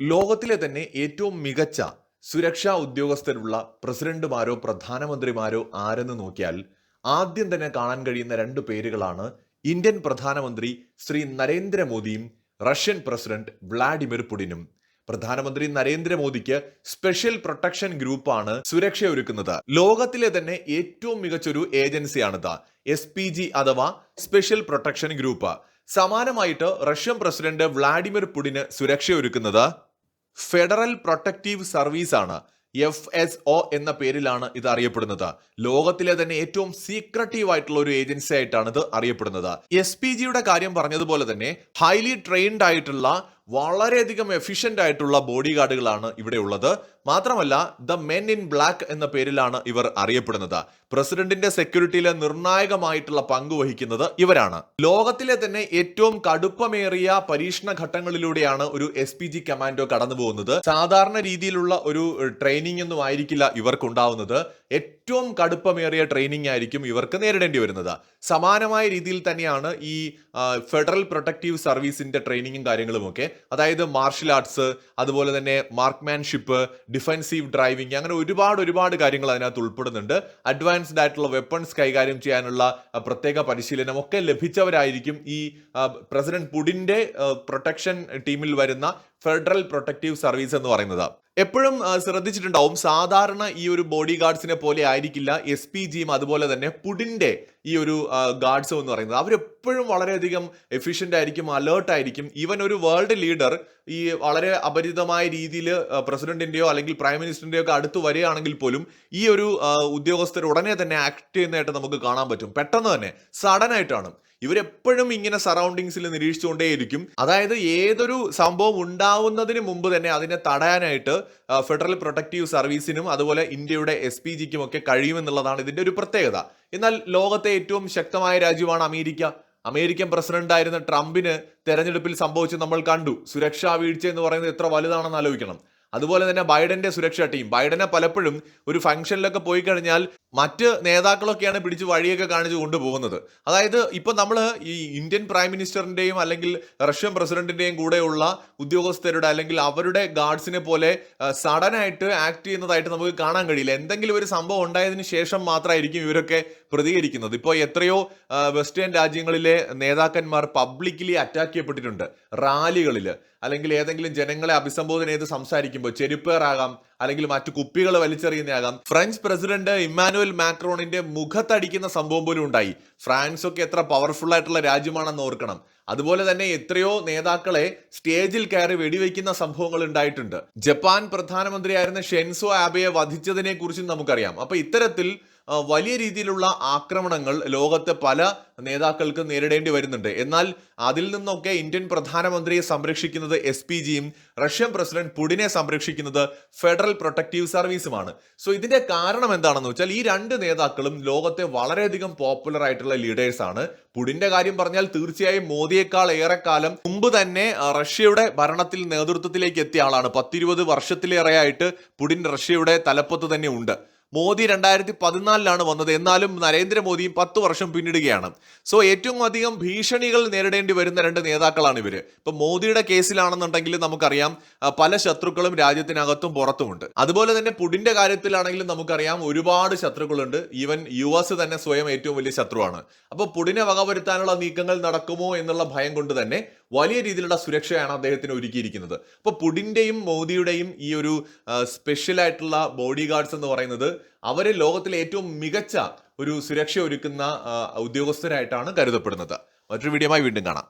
ലോകത്തിലെ തന്നെ ഏറ്റവും മികച്ച സുരക്ഷാ ഉദ്യോഗസ്ഥരുള്ള പ്രസിഡന്റുമാരോ പ്രധാനമന്ത്രിമാരോ ആരെന്ന് നോക്കിയാൽ ആദ്യം തന്നെ കാണാൻ കഴിയുന്ന രണ്ട് പേരുകളാണ് ഇന്ത്യൻ പ്രധാനമന്ത്രി ശ്രീ നരേന്ദ്രമോദിയും റഷ്യൻ പ്രസിഡന്റ് വ്ളാഡിമിർ പുടിനും. പ്രധാനമന്ത്രി നരേന്ദ്രമോദിക്ക് സ്പെഷ്യൽ പ്രൊട്ടക്ഷൻ ഗ്രൂപ്പാണ് സുരക്ഷ ഒരുക്കുന്നത് ലോകത്തിലെ തന്നെ ഏറ്റവും മികച്ചൊരു ഏജൻസിയാണിത്. എസ് പി ജി അഥവാ സ്പെഷ്യൽ പ്രൊട്ടക്ഷൻ ഗ്രൂപ്പ്. സമാനമായിട്ട് റഷ്യൻ പ്രസിഡന്റ് വ്ളാഡിമിർ പുടിന് സുരക്ഷ ഒരുക്കുന്നത് ഫെഡറൽ പ്രൊട്ടക്റ്റീവ് സർവീസ് ആണ് എഫ് എസ് ഒ എന്ന പേരിലാണ് ഇത് അറിയപ്പെടുന്നത്. ലോകത്തിലെ തന്നെ ഏറ്റവും സീക്രട്ടീവ് ആയിട്ടുള്ള ഒരു ഏജൻസി ആയിട്ടാണ് ഇത് അറിയപ്പെടുന്നത്. എസ് പി ജിയുടെ കാര്യം പറഞ്ഞതുപോലെ തന്നെ ഹൈലി ട്രെയിൻഡ് ആയിട്ടുള്ള വളരെയധികം എഫിഷ്യന്റ് ആയിട്ടുള്ള ബോഡി ഗാർഡുകളാണ് ഇവിടെ ഉള്ളത് മാത്രമല്ല ദ മെൻ ഇൻ ബ്ലാക്ക് എന്ന പേരിലാണ് ഇവർ അറിയപ്പെടുന്നത്. പ്രസിഡന്റിന്റെ സെക്യൂരിറ്റിയിലെ നിർണായകമായിട്ടുള്ള പങ്ക് വഹിക്കുന്നത് ഇവരാണ്. ലോകത്തിലെ തന്നെ ഏറ്റവും കടുപ്പമേറിയ പരീക്ഷണ ഘട്ടങ്ങളിലൂടെയാണ് ഒരു എസ് പി ജി കമാൻഡോ കടന്നു പോകുന്നത് സാധാരണ രീതിയിലുള്ള ഒരു ട്രെയിനിങ് ഒന്നും ആയിരിക്കില്ല ഇവർക്കുണ്ടാവുന്നത്. ഏറ്റവും കടുപ്പമേറിയ ട്രെയിനിങ് ആയിരിക്കും ഇവർക്ക് നേരിടേണ്ടി വരുന്നത്. സമാനമായ രീതിയിൽ തന്നെയാണ് ഈ ഫെഡറൽ പ്രൊട്ടക്റ്റീവ് സർവീസിന്റെ ട്രെയിനിങ്ങും കാര്യങ്ങളുമൊക്കെ. അതായത് മാർഷൽ ആർട്സ് അതുപോലെ തന്നെ മാർക്ക്മാൻഷിപ്പ് ഡിഫെൻസീവ് ഡ്രൈവിംഗ് അങ്ങനെ ഒരുപാട് ഒരുപാട് കാര്യങ്ങൾ അതിനകത്ത് ഉൾപ്പെടുന്നുണ്ട്. അഡ്വാൻസ്ഡ് ആയിട്ടുള്ള വെപ്പൺസ് കൈകാര്യം ചെയ്യാനുള്ള പ്രത്യേക പരിശീലനം ഒക്കെ ലഭിച്ചവരായിരിക്കും ഈ പ്രസിഡന്റ് പുടിന്റെ പ്രൊട്ടക്ഷൻ ടീമിൽ വരുന്ന ഫെഡറൽ പ്രൊട്ടക്റ്റീവ് സർവീസ് എന്ന് പറയുന്നത്. എപ്പോഴും ശ്രദ്ധിച്ചിട്ടുണ്ടാവും സാധാരണ ഈ ഒരു ബോഡി ഗാർഡ്സിനെ പോലെ ആയിരിക്കില്ല എസ് പി ജിയും അതുപോലെ തന്നെ പുടിന്റെ ഈ ഒരു ഗാർഡ്സ് എന്ന് പറയുന്നത്. അവരെപ്പോഴും വളരെയധികം എഫിഷ്യന്റ് ആയിരിക്കും അലേർട്ട് ആയിരിക്കും. ഈവൻ ഒരു വേൾഡ് ലീഡർ ഈ വളരെ അപരിചിതമായ രീതിയിൽ പ്രസിഡന്റിന്റെയോ അല്ലെങ്കിൽ പ്രൈം മിനിസ്റ്ററിന്റെയോ ഒക്കെ അടുത്ത് വരികയാണെങ്കിൽ പോലും ഈ ഒരു ഉദ്യോഗസ്ഥർ ഉടനെ തന്നെ ആക്ട് ചെയ്യുന്നതായിട്ട് നമുക്ക് കാണാൻ പറ്റും. പെട്ടെന്ന് തന്നെ സഡൻ ആയിട്ടാണ്. ഇവരെപ്പോഴും ഇങ്ങനെ സറൗണ്ടിങ്സിൽ നിരീക്ഷിച്ചുകൊണ്ടേയിരിക്കും. അതായത് ഏതൊരു സംഭവം ഉണ്ടാവുന്നതിന് മുമ്പ് തന്നെ അതിനെ തടയാനായിട്ട് ഫെഡറൽ പ്രൊട്ടക്റ്റീവ് സർവീസിനും അതുപോലെ ഇന്ത്യയുടെ എസ് പി ജിക്കും ഒക്കെ കഴിയുമെന്നുള്ളതാണ് ഇതിന്റെ ഒരു പ്രത്യേകത. എന്നാൽ ലോകത്തെ ഏറ്റവും ശക്തമായ രാജ്യമാണ് അമേരിക്ക. അമേരിക്കൻ പ്രസിഡന്റ് ആയിരുന്ന ട്രംപിന് തെരഞ്ഞെടുപ്പിൽ സംഭവിച്ചത് നമ്മൾ കണ്ടു. സുരക്ഷാ വീഴ്ച എന്ന് പറയുന്നത് എത്ര വലുതാണെന്ന് ആലോചിക്കണം. അതുപോലെ തന്നെ ബൈഡന്റെ സുരക്ഷാ ടീം. ബൈഡനെ പലപ്പോഴും ഒരു ഫംഗ്ഷനിലൊക്കെ പോയി കഴിഞ്ഞാൽ മറ്റ് നേതാക്കളൊക്കെയാണ് പിടിച്ച് വഴിയൊക്കെ കാണിച്ചു കൊണ്ടുപോകുന്നത്. അതായത് ഇപ്പൊ നമ്മൾ ഈ ഇന്ത്യൻ പ്രൈം മിനിസ്റ്ററിന്റെയും അല്ലെങ്കിൽ റഷ്യൻ പ്രസിഡന്റിന്റെയും കൂടെയുള്ള ഉദ്യോഗസ്ഥരുടെ അല്ലെങ്കിൽ അവരുടെ ഗാർഡ്സിനെ പോലെ സഡൻ ആയിട്ട് ആക്ട് ചെയ്യുന്നതായിട്ട് നമുക്ക് കാണാൻ കഴിയില്ല. എന്തെങ്കിലും ഒരു സംഭവം ഉണ്ടായതിനു ശേഷം മാത്രമായിരിക്കും ഇവരൊക്കെ പ്രതികരിക്കുന്നത്. ഇപ്പോൾ എത്രയോ വെസ്റ്റേൺ രാജ്യങ്ങളിലെ നേതാക്കന്മാർ പബ്ലിക്കലി അറ്റാക്ക് ചെയ്യപ്പെട്ടിട്ടുണ്ട്. റാലികളിൽ അല്ലെങ്കിൽ ഏതെങ്കിലും ജനങ്ങളെ അഭിസംബോധന ചെയ്ത് സംസാരിക്കുമ്പോൾ ചെരുപ്പേറാകാം. അല്ലെങ്കിൽ മറ്റു കുപ്പികൾ വലിച്ചെറിയുന്നതാകാം ഫ്രഞ്ച് പ്രസിഡന്റ് ഇമ്മാനുവൽ മാക്രോണിന്റെ മുഖത്തടിക്കുന്ന സംഭവം പോലും ഉണ്ടായി. ഫ്രാൻസ് ഒക്കെ എത്ര പവർഫുൾ ആയിട്ടുള്ള രാജ്യമാണെന്ന് ഓർക്കണം. അതുപോലെ തന്നെ എത്രയോ നേതാക്കളെ സ്റ്റേജിൽ കയറി വെടിവെക്കുന്ന സംഭവങ്ങൾ ഉണ്ടായിട്ടുണ്ട്. ജപ്പാൻ പ്രധാനമന്ത്രിയായിരുന്ന ഷെൻസോ ആബയെ വധിച്ചതിനെ കുറിച്ചും നമുക്കറിയാം. അപ്പൊ ഇത്തരത്തിൽ വലിയ രീതിയിലുള്ള ആക്രമണങ്ങൾ ലോകത്തെ പല നേതാക്കൾക്ക് നേരിടേണ്ടി വരുന്നുണ്ട്. എന്നാൽ അതിൽ നിന്നൊക്കെ ഇന്ത്യൻ പ്രധാനമന്ത്രിയെ സംരക്ഷിക്കുന്നത് എസ് പി ജിയും റഷ്യൻ പ്രസിഡന്റ് പുടിനെ സംരക്ഷിക്കുന്നത് ഫെഡറൽ പ്രൊട്ടക്റ്റീവ് സർവീസുമാണ്. സോ ഇതിന്റെ കാരണം എന്താണെന്ന് വെച്ചാൽ ഈ രണ്ട് നേതാക്കളും ലോകത്തെ വളരെയധികം പോപ്പുലർ ആയിട്ടുള്ള ലീഡേഴ്സ് ആണ്. പുടിന്റെ കാര്യം പറഞ്ഞാൽ തീർച്ചയായും മോദിയേക്കാൾ ഏറെക്കാലം മുമ്പ് തന്നെ റഷ്യയുടെ ഭരണത്തിൽ നേതൃത്വത്തിലേക്ക് എത്തിയ ആളാണ്. പത്തിരുപത് വർഷത്തിലേറെയായിട്ട് പുടിൻ റഷ്യയുടെ തലപ്പത്ത് തന്നെ ഉണ്ട്. മോദി രണ്ടായിരത്തി പതിനാലിലാണ് വന്നത്. എന്നാലും നരേന്ദ്രമോദിയും പത്ത് വർഷം പിന്നിടുകയാണ്. സോ ഏറ്റവും അധികം ഭീഷണികൾ നേരിടേണ്ടി വരുന്ന രണ്ട് നേതാക്കളാണ് ഇവർ ഇപ്പൊ മോദിയുടെ കേസിലാണെന്നുണ്ടെങ്കിൽ നമുക്കറിയാം പല ശത്രുക്കളും രാജ്യത്തിനകത്തും പുറത്തുമുണ്ട്. അതുപോലെ തന്നെ പുടിന്റെ കാര്യത്തിലാണെങ്കിലും നമുക്കറിയാം ഒരുപാട് ശത്രുക്കളുണ്ട്. ഈവൻ യു എസ് തന്നെ സ്വയം ഏറ്റവും വലിയ ശത്രുവാണ്. അപ്പോൾ പുടിനെ വകവരുത്താനുള്ള നീക്കങ്ങൾ നടക്കുമോ എന്നുള്ള ഭയം കൊണ്ട് തന്നെ വലിയ രീതിയിലുള്ള സുരക്ഷയാണ് അദ്ദേഹത്തിന് ഒരുക്കിയിരിക്കുന്നത്. അപ്പോൾ പുടിന്റെയും മോദിയുടെയും ഈ ഒരു സ്പെഷ്യൽ ആയിട്ടുള്ള ബോഡി ഗാർഡ്സ് എന്ന് പറയുന്നത് അവരെ ലോകത്തിലെ ഏറ്റവും മികച്ച ഒരു സുരക്ഷ ഒരുക്കുന്ന ഉദ്യോഗസ്ഥരായിട്ടാണ് കരുതപ്പെടുന്നത്. മറ്റൊരു വീഡിയോമായി വീണ്ടും കാണാം.